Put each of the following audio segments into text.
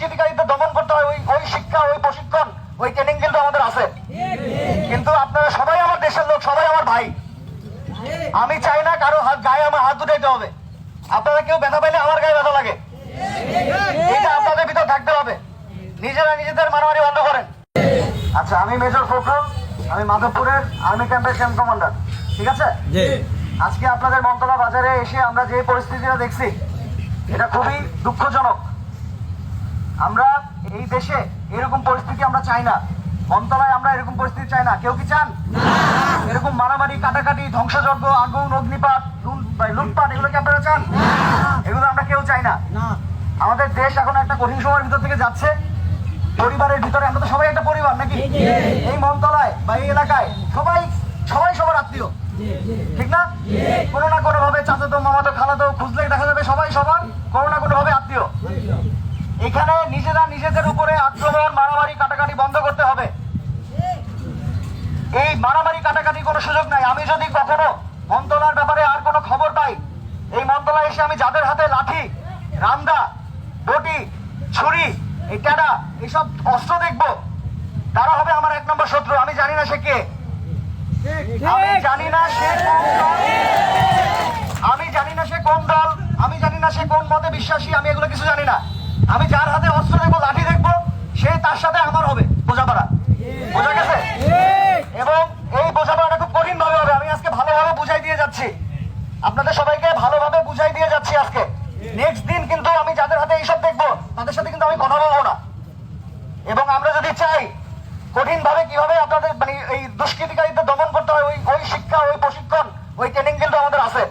দুষ্কৃতিকারীদের দমন করতে হয় ওই ওই শিক্ষা ওই প্রশিক্ষণ ওই ট্রেনিং কিন্তু আমাদের আছে। কিন্তু আপনারা সবাই আমার দেশের লোক সবাই আমার ভাই। আমি চাই না কারও হাত গায়ে আমার হাত দুটাইতে হবে। আপনারা কেউ ব্যথা পাইলে আমার গায়ে ব্যথা লাগে। এটা আপনাদের ভিতর থাকতে হবে। নিজেরা নিজেদের মারামারি বন্ধ করেন। আচ্ছা আমি মেজর ফখরুল আমি মাধবপুরের আর্মি ক্যাম্পের ক্যাম্প কমান্ডার ঠিক আছে? আজকে আপনাদের মন্তলা বাজারে এসে আমরা যে পরিস্থিতিটা দেখছি এটা খুবই দুঃখজনক। আমরা এই দেশে এরকম পরিস্থিতি আমরা চাই না। মন্তলায় আমরা এরকম পরিস্থিতি চাই না। কেউ কি চান? এরকম মারামারি কাটাকাটি ধ্বংসযজ্ঞ আগুন অগ্নিপাত লুটপাট এগুলো কি আপনারা চান? এগুলো আমরা কেউ চাই না। আমাদের দেশ এখন একটা কঠিন সময়ের ভিতর থেকে যাচ্ছে। পরিবারের ভিতরে আমরা তো সবাই একটা পরিবার নাকি? এই মনতলায় বা এই এলাকায় সবাই সবাই সবার আত্মীয়। ঠিক না? কোনো না কোনো ভাবে চাচাতো মামাতো খালাতো খুঁজলে দেখা যাবে সবাই সবার। কোনো না কোনো এখানে নিজেরা নিজেদের উপরে আক্রমণ মারামারি কাটাকাটি বন্ধ করতে হবে। এই মারামারি কাটাকাটি কোনো সুযোগ নাই। আমি যদি কখনো মন্তলার ব্যাপারে আর কোনো খবর পাই, এই মন্তলায় এসে আমি যাদের হাতে লাঠি, রামদা, বটি, ছুরি, এই এইসব অস্ত্র দেখব, তারা হবে আমার এক নম্বর শত্রু। আমি জানি না সে কে। আমি জানি না সে আমি জানি না সে কোন দল। আমি জানি না সে কোন মতে বিশ্বাসী। আমি এগুলো কিছু জানি না। আমি যার হাতে অস্ত্র দেখব, লাঠি দেখব, সে তার সাথে আমার হবে, বোঝাপড়া। বোঝা গেছে? এবং এই বোঝাপড়াটা খুব কঠিন ভাবে হবে। আমি আজকে ভালোভাবে বুঝাই দিয়ে যাচ্ছি। আপনাদের সবাইকে ভালোভাবে বুঝাই দিয়ে যাচ্ছি আজকে। নেক্সট দিন কিন্তু আমি যাদের হাতে এইসব দেখব, তাদের সাথে কিন্তু আমি কথা বলব না। এবং আমরা যদি চাই কঠিন ভাবে কীভাবে আপনাদের মানে এই দুষ্কৃতিকারীদের দমন করতে হয়, ওই ওই শিক্ষা, ওই প্রশিক্ষণ, ওই ট্রেনিং কিন্তু আমাদের আছে।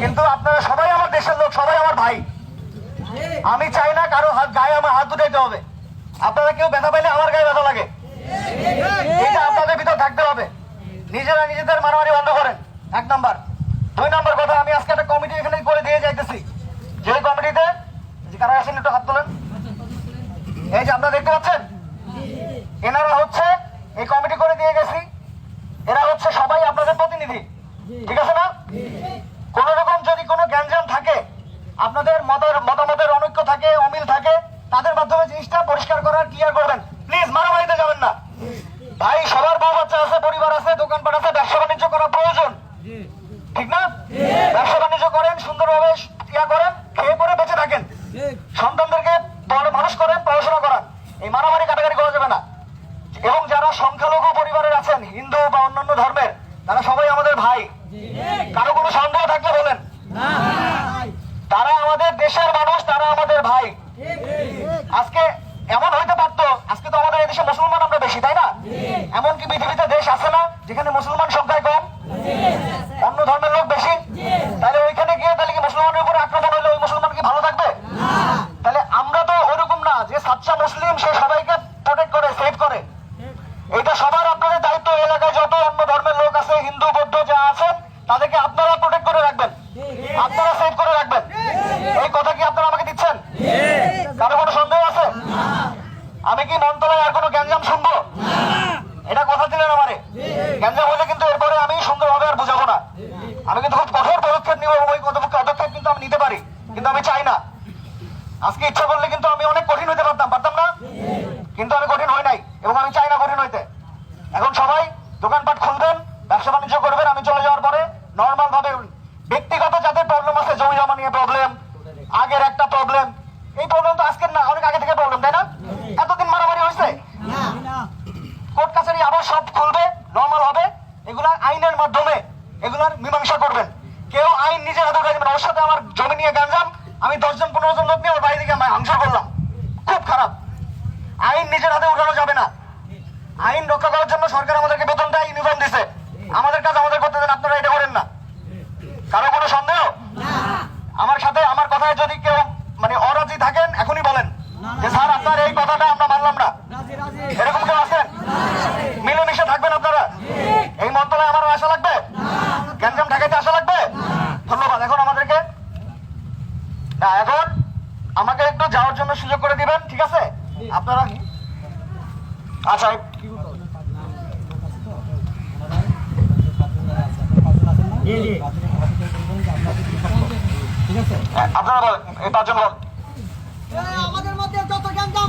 কিন্তু আপনারা সবাই আমার দেশের লোক, সবাই আমার ভাই। আমি চাই না কারও হাত গায়ে আমার হাত দুটাইতে হবে। আপনারা কেউ ব্যথা পাইলে আমার গায়ে ব্যথা লাগে। এটা আপনাদের ভিতর থাকতে হবে। নিজেরা নিজেদের মারামারি বন্ধ করেন। এক নাম্বার। দুই নাম্বার কথা, আমি আজকে একটা কমিটি এখানে করে দিয়ে যাইতেছি। যে কমিটিতে কারা আসেন একটু হাত তোলেন। এই যে আপনারা দেখতে পাচ্ছেন? এনারা হচ্ছে, এই কমিটি করে দিয়ে গেছি। এরা হচ্ছে সবাই আপনাদের প্রতিনিধি। ঠিক আছে না? কোন রকম যদি কোনো গ্যাঞ্জাম থাকে আপনাদের মতের মতামতের অনৈক্য থাকে, অমিল থাকে, তাদের মাধ্যমে জিনিসটা পরিষ্কার করার ক্লিয়ার করবেন। প্লিজ মারামারিতে যাবেন না। ভাই, সবার বউ বাচ্চা আছে, পরিবার আছে, দোকানপাট আছে, ব্যবসা বাণিজ্য করা প্রয়োজন। ঠিক না? ব্যবসা বাণিজ্য করেন, সুন্দরভাবে ইয়া করেন, খেয়ে পরে বেঁচে থাকেন। সন্তানদেরকে বড় মানুষ করেন, পড়াশোনা করান। এই মারামারি কাটাকাটি করা যাবে না। এবং যারা সংখ্যালঘু পরিবারের আছেন, হিন্দু বা অন্যান্য ধর্মের, তারা সবাই আমাদের ভাই। কারও কোনো সন্দেহ থাকলে বলেন। আমাদের দেশের মানুষ তারা আমাদের ভাই। আজকে এমন হইতে পারতো, আজকে তো আমাদের এদেশে মুসলমান আমরা বেশি, তাই না? এমনকি পৃথিবীতে দেশ আছে না যেখানে মুসলমান সংখ্যায় কম অন্য ধর্মের লোক বেশি তাহলে ওইখানে গিয়ে তাহলে কি মুসলমানের উপরে আক্রমণ হলে ওই মুসলমান কি ভালো থাকবে তাহলে আমরা তো ওরকম না যে সাচ্চা মুসলিম সে সবাইকে প্রোটেক্ট করে সেভ করে এটা সবার আপনাদের দায়িত্ব এই এলাকায় যত অন্য ধর্মের লোক আছে হিন্দু বৌদ্ধ যা আছেন তাদেরকে আপনারা প্রোটেক্ট করে রাখবেন আপনারা সেভ করে রাখবেন এই কথা কি আপনারা আমাকে দিচ্ছেন কারও কোনো সন্দেহ আছে আমি কি মনতলায় আর কোনো গ্যাঞ্জাম শুনব? এটা কথা দিলেন আমারে। গ্যাঞ্জাম হলে কিন্তু এরপরে আমি সুন্দরভাবে আর বুঝাবো না। আমি কিন্তু খুব কঠোর পদক্ষেপ নিব ওই পদক্ষেপ কিন্তু আমি নিতে পারি, কিন্তু আমি চাই না। আজকে ইচ্ছা করলে কিন্তু আমি অনেক কঠিন হইতে পারতাম পারতাম না? কিন্তু আমি কঠিন হই নাই, এবং আমি চাই না কঠিন হইতে। এখন সবাই দোকানপাট খুলবেন, ব্যবসা বাণিজ্য করবেন, আমি চলে যাওয়ার পরে নর্মাল ভাবে ব্যক্তিগত যাদের প্রবলেম আছে, জমি জমা নিয়ে প্রবলেম আগের একটা প্রবলেম এই প্রবলেম তো আজকের না, অনেক আগে থেকে প্রবলেম তাই না? কোর্ট কাছারি আবার সব খুলবে নর্মাল হবে, এগুলা আইনের মাধ্যমে এগুলার মীমাংসা করবেন। কেউ আইন নিজের হাতে উঠাই দেবেন ওর সাথে আমার জমি নিয়ে গাঞ্জাম, আমি দশজন, পনেরো জন লোক নিয়ে ওর বাড়ি থেকে আমি হাংসা করলাম। খুব খারাপ। আইন নিজের হাতে উঠানো যাবে না। আইন রক্ষা করার জন্য সরকার আমাদেরকে বেতন দেয় ইউনিফর্ম দিছে আমাদের কাজ আমাদের করতে দেন আপনারা এটা করেন না কারও কোনো সন্দেহ আমার সাথে আমার কথায় যদি কেউ মানে অরাজি থাকেন এখনই বলেন যে স্যার আপনার এই কথাটা আমরা মানলাম না রাজি রাজি এরকম কেউ আছেন মিলেমিশে থাকবেন আপনারা এই মন্ত্রণালয়ে আমার আশা লাগবে? গ্যাঞ্জাম ঢাকাইতে আশা লাগবে? ধন্যবাদ। এখন আমাদেরকে না এখন আমাকে একটু যাওয়ার জন্য সুযোগ করে দিবেন ঠিক আছে? আপনারা আচ্ছা আপনারা বলেন এই পাঁচজন বল আমাদের মধ্যে যত আমরা